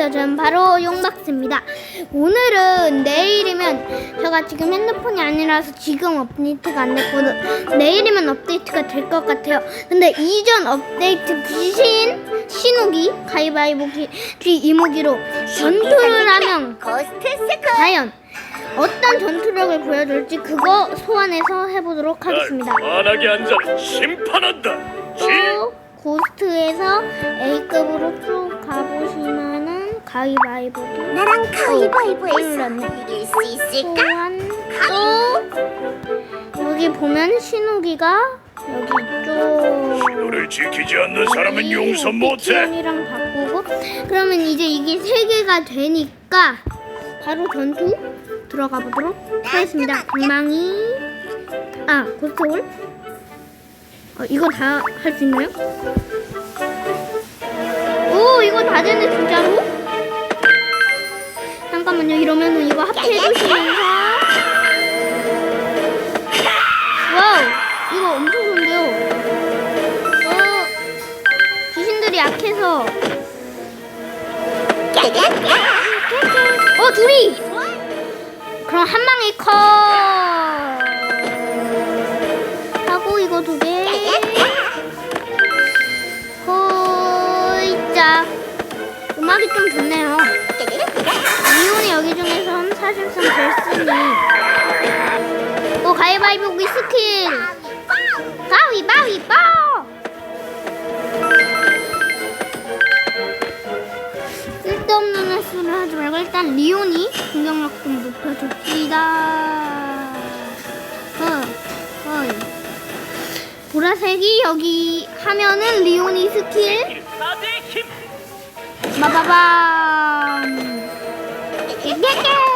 안녕하세요. 저는 바로 용박스입니다. 오늘은 내일이면 제가 지금 핸드폰이 아니라서 지금 업데이트가 안 됐고 내일이면 업데이트가 될 것 같아요. 근데 이전 업데이트 귀신 신호기 가위바위보 기, 귀 이무기로 전투를 하면 과연 어떤 전투력을 보여줄지 그거 소환해서 해보도록 하겠습니다. 환하게 앉아 심판한다. 시또 고스트에서 A급으로 쭉 가보시면은 가위바위보 나랑 가위바위보에서. 이길 수 있을까? 소환 또 여기 보면 신호기가 여기 있죠. 너를 지키지 않는 사람은 용서 못해. 이랑 바꾸고 그러면 이제 이게 세 개가 되니까 바로 전투 들어가 보도록 하겠습니다. 방망이 아 고스트홀 어, 이거 다 할 수 있나요? 오 이거 다 되네 진짜로? 잠깐만요 이러면은 이거 합체해 주시면서. 와우 이거 엄청 좋은데요? 어 귀신들이 약해서. 어 둘이! 그럼 한 방에 컷! 하고 이거 두개. 호이자 음악이 좀 좋네요 가위바위보 기 스킬 가위바위보 쓸데없는 횟수를 하지 말고 일단 리온이 공격력 좀 높여줍시다. 어, 어이. 보라색이 여기 하면은 리온이 스킬. 마바밤. 깨깨깨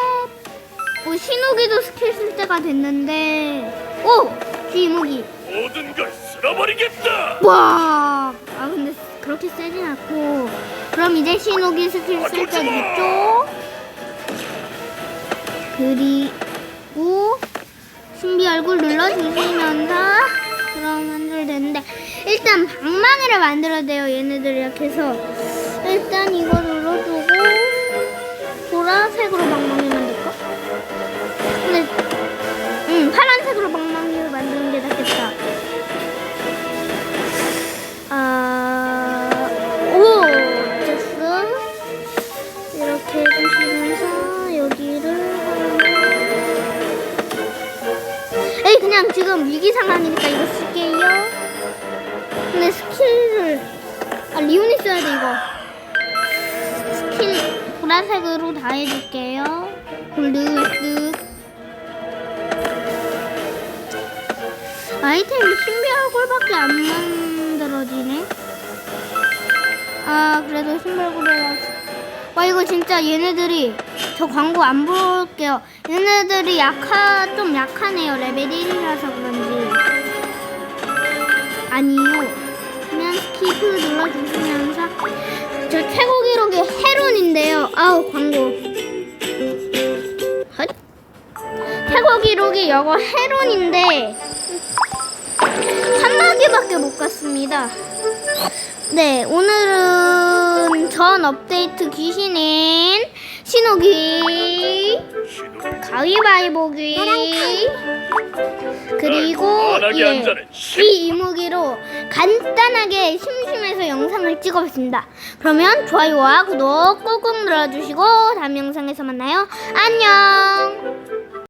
오 신호기도 스킬 쓸 때가 됐는데. 오! 귀무기. 모든 걸 쓸어버리겠다. 와, 아 근데 그렇게 세진 않고. 그럼 이제 신호기 스킬 쓸 때 됐죠? 그리고 신비 얼굴 눌러주시면서 그러면 들 되는데. 일단 방망이를 만들어야 돼요 얘네들 약해서. 일단 이거 눌러주고 보라색으로 방망이 지금 위기 상황이니까 이거 쓸게요. 근데 스킬을 아 리온이 써야 돼 이거. 스킬 보라색으로 다 해줄게요. 웨스. 아이템이 신비 얼굴밖에 안 만들어지네. 아 그래도 신비 얼굴에 와 이거 진짜 얘네들이 저 광고 안 볼게요. 얘네들이 약하 좀 약하네요. 레벨 1이라서 그런지. 아니요. 그냥 스키프 눌러주시면서 저 최고 기록이 헤론인데요. 아우 광고. 헛. 최고 기록이 이거 헤론인데 한 마디밖에 못 갔습니다. 네, 오늘은 전 업데이트 귀신인 신호기, 가위바위보기, 그리고 예. 이 이무기로 간단하게 심심해서 영상을 찍어봤습니다. 그러면 좋아요와 구독 꾹꾹 눌러주시고 다음 영상에서 만나요. 안녕!